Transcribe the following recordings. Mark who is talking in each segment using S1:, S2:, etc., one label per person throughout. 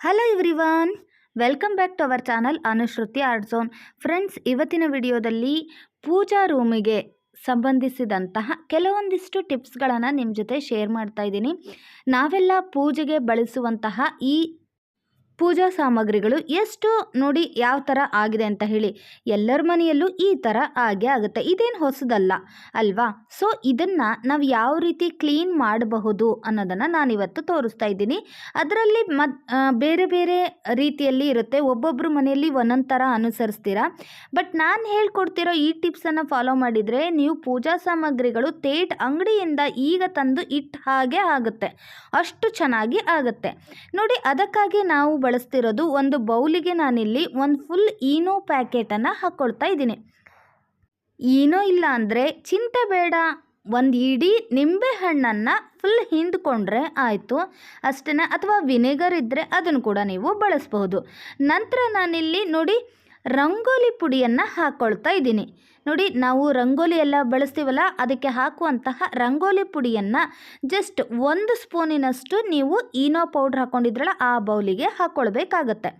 S1: Hello everyone welcome back to our channel Anushruti art zone friends ಇವತ್ತಿನ ವಿಡಿಯೋದಲ್ಲಿ ಪೂಜಾ ರೂಮಿಗೆ ಸಂಬಂಧಿಸಿದಂತಹ ಕೆಲವೊಂದಿಷ್ಟು ಟಿಪ್ಸ್ಗಳನ್ನು ನಿಮ್ಮ ಜೊತೆ ಶೇರ್ ಮಾಡ್ತಾ ಇದ್ದೀನಿ. ನಾವೆಲ್ಲ ಪೂಜೆಗೆ ಬಳಸುವಂತಹ ಈ ಪೂಜಾ ಸಾಮಗ್ರಿಗಳು ಎಷ್ಟು ನೋಡಿ ಯಾವ ಥರ ಆಗಿದೆ ಅಂತ ಹೇಳಿ, ಎಲ್ಲರ ಮನೆಯಲ್ಲೂ ಈ ಥರ ಆಗೇ ಆಗುತ್ತೆ. ಇದೇನು ಹೊಸದಲ್ಲ, ಅಲ್ವಾ? ಸೊ ಇದನ್ನು ನಾವು ಯಾವ ರೀತಿ ಕ್ಲೀನ್ ಮಾಡಬಹುದು ಅನ್ನೋದನ್ನು ನಾನಿವತ್ತು ತೋರಿಸ್ತಾ ಇದ್ದೀನಿ. ಅದರಲ್ಲಿ ಮತ್ ಬೇರೆ ಬೇರೆ ರೀತಿಯಲ್ಲಿ ಇರುತ್ತೆ. ಒಬ್ಬೊಬ್ಬರು ಮನೆಯಲ್ಲಿ ಒಂದೊಂದು ಥರ ಅನುಸರಿಸ್ತೀರಾ? ಬಟ್ ನಾನು ಹೇಳ್ಕೊಡ್ತಿರೋ ಈ ಟಿಪ್ಸನ್ನು ಫಾಲೋ ಮಾಡಿದರೆ ನೀವು ಪೂಜಾ ಸಾಮಗ್ರಿಗಳು ತೇಟ್ ಅಂಗಡಿಯಿಂದ ಈಗ ತಂದು ಇಟ್ಟ ಹಾಗೆ ಆಗುತ್ತೆ. ಅಷ್ಟು ಚೆನ್ನಾಗಿ ಆಗುತ್ತೆ. ನೋಡಿ, ಅದಕ್ಕಾಗಿ ನಾವು ಬಳಸ್ತಿರೋದು ಒಂದು ಬೌಲಿಗೆ ನಾನಿಲ್ಲಿ ಒಂದು ಫುಲ್ ಈನೋ ಪ್ಯಾಕೆಟನ್ನು ಹಾಕ್ಕೊಳ್ತಾ ಇದ್ದೀನಿ. ಏನೋ ಇಲ್ಲ ಅಂದರೆ ಚಿಂತೆ ಬೇಡ. ಒಂದು ಇಡೀ ನಿಂಬೆ ಹಣ್ಣನ್ನು ಫುಲ್ ಹಿಂದ್ಕೊಂಡ್ರೆ ಆಯಿತು. ಅಷ್ಟೇ ಅಥವಾ ವಿನೆಗರ್ ಇದ್ದರೆ ಅದನ್ನು ಕೂಡ ನೀವು ಬಳಸ್ಬಹುದು. ನಂತರ ನಾನಿಲ್ಲಿ ನೋಡಿ ರಂಗೋಲಿ ಪುಡಿಯನ್ನು ಹಾಕ್ಕೊಳ್ತಾ ಇದ್ದೀನಿ. ನೋಡಿ, ನಾವು ರಂಗೋಲಿ ಎಲ್ಲ ಬಳಸ್ತೀವಲ್ಲ, ಅದಕ್ಕೆ ಹಾಕುವಂತಹ ರಂಗೋಲಿ ಪುಡಿಯನ್ನು ಜಸ್ಟ್ ಒಂದು ಸ್ಪೂನಿನಷ್ಟು ನೀವು ಈನೋ ಪೌಡ್ರ್ ಹಾಕ್ಕೊಂಡಿದ್ರಲ್ಲ ಆ ಬೌಲಿಗೆ ಹಾಕ್ಕೊಳ್ಬೇಕಾಗತ್ತೆ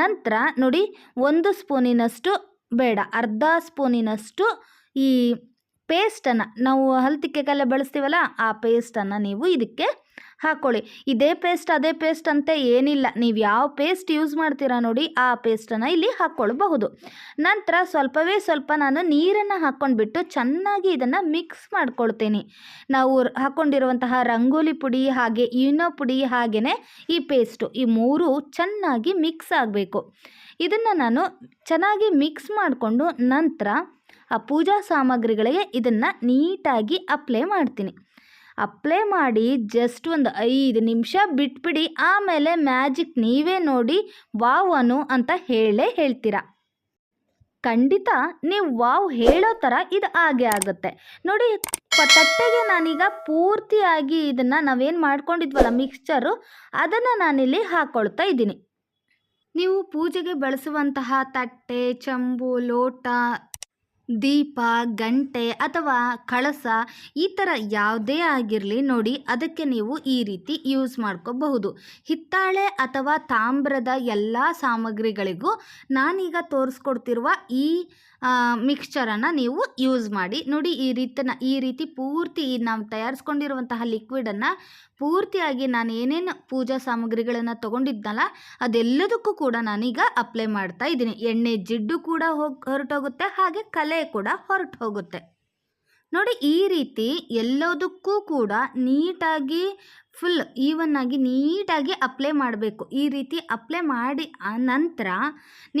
S1: ನಂತರ ನೋಡಿ, ಒಂದು ಸ್ಪೂನಿನಷ್ಟು ಬೇಡ, ಅರ್ಧ ಸ್ಪೂನಿನಷ್ಟು ಈ ಪೇಸ್ಟನ್ನು ನಾವು ಹಲ್ತಿಕ್ಕೆಗೆಲ್ಲ ಬಳಸ್ತೀವಲ್ಲ, ಆ ಪೇಸ್ಟನ್ನು ನೀವು ಇದಕ್ಕೆ ಹಾಕ್ಕೊಳ್ಳಿ ಇದೇ ಪೇಸ್ಟ್, ಅದೇ ಪೇಸ್ಟ್ ಅಂತ ಏನಿಲ್ಲ. ನೀವು ಯಾವ ಪೇಸ್ಟ್ ಯೂಸ್ ಮಾಡ್ತೀರಾ ನೋಡಿ, ಆ ಪೇಸ್ಟನ್ನು ಇಲ್ಲಿ ಹಾಕ್ಕೊಳ್ಬಹುದು. ನಂತರ ಸ್ವಲ್ಪವೇ ಸ್ವಲ್ಪ ನಾನು ನೀರನ್ನು ಹಾಕ್ಕೊಂಡ್ಬಿಟ್ಟು ಚೆನ್ನಾಗಿ ಇದನ್ನು ಮಿಕ್ಸ್ ಮಾಡ್ಕೊಳ್ತೀನಿ. ನಾವು ಹಾಕ್ಕೊಂಡಿರುವಂತಹ ರಂಗೋಲಿ ಪುಡಿ ಹಾಗೆ ಇನ್ನೋ ಪುಡಿ ಹಾಗೆಯೇ ಈ ಪೇಸ್ಟು, ಈ ಮೂರು ಚೆನ್ನಾಗಿ ಮಿಕ್ಸ್ ಆಗಬೇಕು. ಇದನ್ನು ನಾನು ಚೆನ್ನಾಗಿ ಮಿಕ್ಸ್ ಮಾಡಿಕೊಂಡು ನಂತರ ಆ ಪೂಜಾ ಸಾಮಗ್ರಿಗಳಿಗೆ ಇದನ್ನು ನೀಟಾಗಿ ಅಪ್ಲೈ ಮಾಡ್ತೀನಿ. ಅಪ್ಲೈ ಮಾಡಿ ಜಸ್ಟ್ ಒಂದು ಐದು ನಿಮಿಷ ಬಿಟ್ಬಿಡಿ, ಆಮೇಲೆ ಮ್ಯಾಜಿಕ್ ನೀವೇ ನೋಡಿ ವಾವ್ ಅನು ಅಂತ ಹೇಳೇ ಹೇಳ್ತೀರಾ? ಖಂಡಿತ, ನೀವು ವಾವ್ ಹೇಳೋ ಥರ ಇದು ಹಾಗೆ ಆಗುತ್ತೆ. ನೋಡಿ ತಟ್ಟೆಗೆ ನಾನೀಗ ಪೂರ್ತಿಯಾಗಿ ಇದನ್ನು ನಾವೇನು ಮಾಡ್ಕೊಂಡಿದ್ವಲ್ಲ ಮಿಕ್ಸ್ಚರು ಅದನ್ನು ನಾನಿಲ್ಲಿ ಹಾಕ್ಕೊಳ್ತಾ ಇದ್ದೀನಿ. ನೀವು ಪೂಜೆಗೆ ಬಳಸುವಂತಹ ತಟ್ಟೆ, ಚಂಬು, ಲೋಟ ದೀಪ, ಗಂಟೆ ಅಥವಾ ಕಳಸ ಈ ಥರ ಯಾವುದೇ ಆಗಿರಲಿ ನೋಡಿ ಅದಕ್ಕೆ ನೀವು ಈ ರೀತಿ ಯೂಸ್ ಮಾಡ್ಕೋಬಹುದು. ಹಿತ್ತಾಳೆ ಅಥವಾ ತಾಮ್ರದ ಎಲ್ಲ ಸಾಮಗ್ರಿಗಳಿಗೂ ನಾನೀಗ ತೋರಿಸ್ಕೊಡ್ತಿರುವ ಈ ಮಿಕ್ಸ್ಚರನ್ನು ನೀವು ಯೂಸ್ ಮಾಡಿ. ನೋಡಿ, ಈ ರೀತಿನ, ಈ ರೀತಿ ಪೂರ್ತಿ ನಾವು ತಯಾರಿಸ್ಕೊಂಡಿರುವಂತಹ ಲಿಕ್ವಿಡನ್ನು ಪೂರ್ತಿಯಾಗಿ ನಾನು ಏನೇನು ಪೂಜಾ ಸಾಮಗ್ರಿಗಳನ್ನು ತೊಗೊಂಡಿದ್ನಲ್ಲ ಅದೆಲ್ಲದಕ್ಕೂ ಕೂಡ ನಾನೀಗ ಅಪ್ಲೈ ಮಾಡ್ತಾ ಇದ್ದೀನಿ. ಎಣ್ಣೆ ಜಿಡ್ಡು ಕೂಡ ಹೋಗಿ, ಹೊರಟೋಗುತ್ತೆ, ಹಾಗೆ ಕಲೆ ಕೂಡ ಹೊರಟು ಹೋಗುತ್ತೆ ನೋಡಿ, ಈ ರೀತಿ ಎಲ್ಲದಕ್ಕೂ ಕೂಡ ನೀಟಾಗಿ ಫುಲ್ ಈವನ್ ಆಗಿ ನೀಟಾಗಿ ಅಪ್ಲೈ ಮಾಡಬೇಕು. ಈ ರೀತಿ ಅಪ್ಲೈ ಮಾಡಿ ಆ ನಂತರ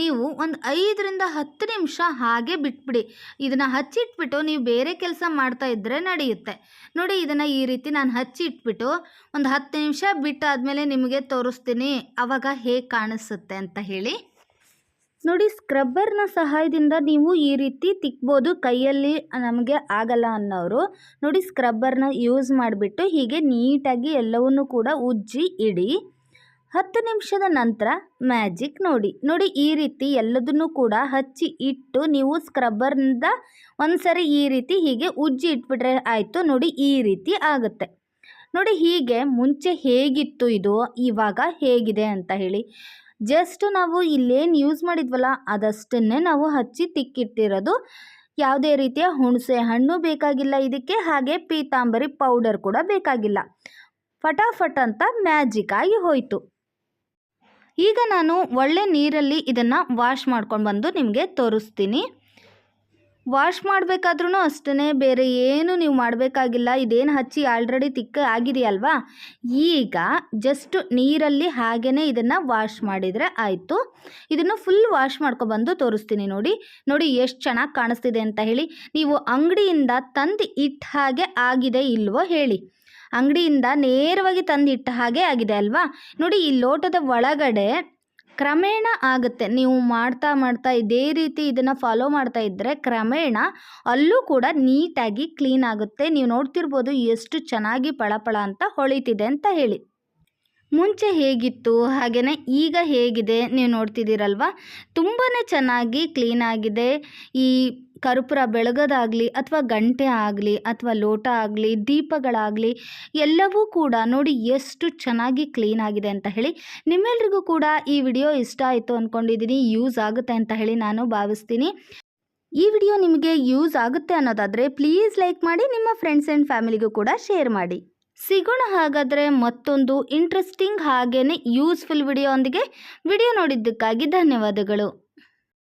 S1: ನೀವು ಒಂದು ಐದರಿಂದ ಹತ್ತು ನಿಮಿಷ ಹಾಗೆ ಬಿಟ್ಬಿಡಿ. ಇದನ್ನು ಹಚ್ಚಿಟ್ಬಿಟ್ಟು ನೀವು ಬೇರೆ ಕೆಲಸ ಮಾಡ್ತಾ ಇದ್ದರೆ ನಡೆಯುತ್ತೆ. ನೋಡಿ ಇದನ್ನು ಈ ರೀತಿ ನಾನು ಹಚ್ಚಿಟ್ಬಿಟ್ಟು ಒಂದು ಹತ್ತು ನಿಮಿಷ ಬಿಟ್ಟಾದಮೇಲೆ ನಿಮಗೆ ತೋರಿಸ್ತೀನಿ. ಆವಾಗ ಹೇಗೆ ಕಾಣಿಸುತ್ತೆ ಅಂತ ಹೇಳಿ. ನೋಡಿ ಸ್ಕ್ರಬ್ಬರ್ನ ಸಹಾಯದಿಂದ ನೀವು ಈ ರೀತಿ ತಿಕ್ಬೋದು. ಕೈಯಲ್ಲಿ ನಮಗೆ ಆಗಲ್ಲ ಅನ್ನೋರು. ನೋಡಿ ಸ್ಕ್ರಬ್ಬರ್ನ ಯೂಸ್ ಮಾಡಿಬಿಟ್ಟು ಹೀಗೆ ನೀಟಾಗಿ ಎಲ್ಲವನ್ನೂ ಕೂಡ ಉಜ್ಜಿ, ಇಡಿ. ಹತ್ತು ನಿಮಿಷದ ನಂತರ ಮ್ಯಾಜಿಕ್ ನೋಡಿ. ನೋಡಿ, ಈ ರೀತಿ ಎಲ್ಲದನ್ನು ಕೂಡ ಹಚ್ಚಿ, ಇಟ್ಟು ನೀವು ಸ್ಕ್ರಬ್ಬರ್ನಿಂದ ಒಂದ್ಸರಿ ಈ ರೀತಿ ಹೀಗೆ ಉಜ್ಜಿ ಇಟ್ಬಿಟ್ರೆ ಆಯಿತು. ನೋಡಿ, ಈ ರೀತಿ ಆಗುತ್ತೆ. ನೋಡಿ, ಹೀಗೆ ಮುಂಚೆ ಹೇಗಿತ್ತು ಇದು, ಇವಾಗ ಹೇಗಿದೆ ಅಂತ ಹೇಳಿ. ಜಸ್ಟ್ ನಾವು ಇಲ್ಲೇನು ಯೂಸ್ ಮಾಡಿದ್ವಲ್ಲ, ಅದಷ್ಟನ್ನೇ ನಾವು ಹಚ್ಚಿ ತಿಕ್ಕಿಟ್ಟಿರೋದು. ಯಾವುದೇ ರೀತಿಯ ಹುಣಸೆ ಹಣ್ಣು ಬೇಕಾಗಿಲ್ಲ ಇದಕ್ಕೆ, ಹಾಗೆ ಪೀತಾಂಬರಿ ಪೌಡರ್ ಕೂಡ ಬೇಕಾಗಿಲ್ಲ. ಫಟಾಫಟ್ ಅಂತ ಮ್ಯಾಜಿಕ್ ಆಗಿ ಹೋಯಿತು. ಈಗ ನಾನು ಒಳ್ಳೆ ನೀರಲ್ಲಿ ಇದನ್ನು ವಾಶ್ ಮಾಡ್ಕೊಂಡು ಬಂದು ನಿಮಗೆ ತೋರಿಸ್ತೀನಿ. ವಾಶ್ ಮಾಡಬೇಕಾದ್ರೂ ಅಷ್ಟೇ ಬೇರೆ ಏನು ನೀವು ಮಾಡಬೇಕಾಗಿಲ್ಲ. ಇದೇನು ಹಚ್ಚಿ ಆಲ್ರೆಡಿ ತಿಕ್ಕ ಆಗಿದೆಯಲ್ವಾ? ಈಗ ಜಸ್ಟ್ ನೀರಲ್ಲಿ ಹಾಗೇ ಇದನ್ನು ವಾಶ್ ಮಾಡಿದರೆ ಆಯಿತು. ಇದನ್ನು ಫುಲ್ ವಾಶ್ ಮಾಡ್ಕೊಬಂದು ತೋರಿಸ್ತೀನಿ ನೋಡಿ. ನೋಡಿ ಎಷ್ಟು ಚೆನ್ನಾಗಿ ಕಾಣಿಸ್ತಿದೆ ಅಂತ ಹೇಳಿ. ನೀವು ಅಂಗಡಿಯಿಂದ ತಂದು ಇಟ್ಟ ಹಾಗೆ ಆಗಿದೆ ಇಲ್ವೋ ಹೇಳಿ. ಅಂಗಡಿಯಿಂದ ನೇರವಾಗಿ ತಂದಿಟ್ಟ ಹಾಗೆ ಆಗಿದೆ ಅಲ್ವಾ? ನೋಡಿ ಈ ಲೋಟದ ಒಳಗಡೆ ಕ್ರಮೇಣ ಆಗುತ್ತೆ. ನೀವು ಮಾಡ್ತಾ ಮಾಡ್ತಾ ಇದೇ ರೀತಿ ಇದನ್ನು ಫಾಲೋ ಮಾಡ್ತಾ ಇದ್ದರೆ ಕ್ರಮೇಣ ಅಲ್ಲೂ ಕೂಡ ನೀಟಾಗಿ ಕ್ಲೀನ್ ಆಗುತ್ತೆ. ನೀವು ನೋಡ್ತಿರ್ಬೋದು ಎಷ್ಟು ಚೆನ್ನಾಗಿ ಪಳಪಳ ಅಂತ ಹೊಳಿತಿದೆ ಅಂತ ಹೇಳಿ. ಮುಂಚೆ ಹೇಗಿತ್ತು ಹಾಗೆಯೇ ಈಗ ಹೇಗಿದೆ ನೀವು ನೋಡ್ತಿದ್ದೀರಲ್ವ? ತುಂಬಾ ಚೆನ್ನಾಗಿ ಕ್ಲೀನಾಗಿದೆ ಈ ಕರ್ಪೂರ ಬೆಳಗೋದಾಗಲಿ ಅಥವಾ ಗಂಟೆ ಆಗಲಿ ಅಥವಾ ಲೋಟ ಆಗಲಿ, ದೀಪಗಳಾಗಲಿ, ಎಲ್ಲವೂ ಕೂಡ ನೋಡಿ ಎಷ್ಟು ಚೆನ್ನಾಗಿ ಕ್ಲೀನ್ ಆಗಿದೆ ಅಂತ ಹೇಳಿ ನಿಮ್ಮೆಲ್ರಿಗೂ ಕೂಡ ಈ ವಿಡಿಯೋ ಇಷ್ಟ ಆಯಿತು ಅಂದ್ಕೊಂಡಿದ್ದೀನಿ ಯೂಸ್ ಆಗುತ್ತೆ ಅಂತ ಹೇಳಿ ನಾನು ಭಾವಿಸ್ತೀನಿ. ಈ ವಿಡಿಯೋ ನಿಮಗೆ ಯೂಸ್ ಆಗುತ್ತೆ ಅನ್ನೋದಾದರೆ ಪ್ಲೀಸ್ ಲೈಕ್ ಮಾಡಿ, ನಿಮ್ಮ ಫ್ರೆಂಡ್ಸ್ ಆ್ಯಂಡ್ ಫ್ಯಾಮಿಲಿಗೂ ಕೂಡ ಶೇರ್ ಮಾಡಿ. ಸಿಗೋಣ ಹಾಗಾದರೆ ಮತ್ತೊಂದು ಇಂಟ್ರೆಸ್ಟಿಂಗ್ ಹಾಗೆಯೇ ಯೂಸ್ಫುಲ್ ವಿಡಿಯೋ ಒಂದಿಗೆ ವಿಡಿಯೋ ನೋಡಿದ್ದಕ್ಕಾಗಿ ಧನ್ಯವಾದಗಳು.